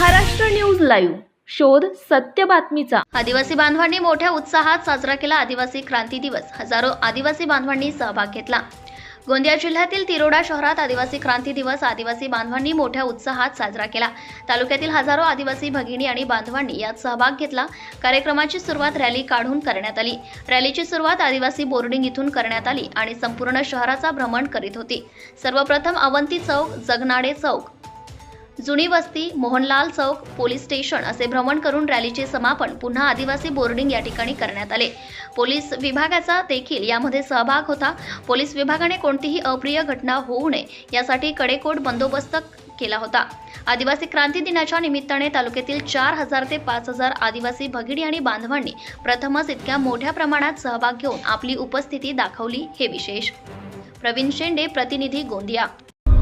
Maharashtra news live. शोध सत्य बातमीचा. आदिवासी बांधवांनी मोठ्या उत्साहात साजरा केला आदिवासी क्रांती दिवस. हजारो आदिवासी बांधवांनी सहभाग घेतला. गोंदिया जिल्ह्यातील तिरोडा शहरात आदिवासी क्रांती दिवस आदिवासी बांधवांनी मोठ्या उत्साहात साजरा केला. तालुक्यातील हजारो आदिवासी भगिनी आणि बांधवांनी यात सहभाग घेतला. कार्यक्रमाची सुरुवात रॅली काढून करण्यात आली. रॅलीची सुरुवात आदिवासी बोर्डिंग इथून करण्यात आली आणि संपूर्ण शहराचा भ्रमण करीत होती. सर्वप्रथम अवंती चौक जगनाडे चौक जुनी वस्ती मोहनलाल चौक पोलीस स्टेशन असे भ्रमण करून रॅलीचे समापन पुन्हा आदिवासी बोर्डिंग या ठिकाणी करण्यात आले. पोलीस विभागाचा देखील यामध्ये सहभाग होता. पोलीस विभागाने कोणतीही अप्रिय घटना होऊ नये यासाठी कडेकोट बंदोबस्त केला होता. आदिवासी क्रांती दिनाच्या निमित्ताने तालुक्यातील चार हजार ते पाच हजार आदिवासी भगिनी आणि बांधवांनी प्रथमच इतक्या मोठ्या प्रमाणात सहभाग घेऊन आपली उपस्थिती दाखवली हे विशेष. प्रवीण शेंडे प्रतिनिधी गोंदिया.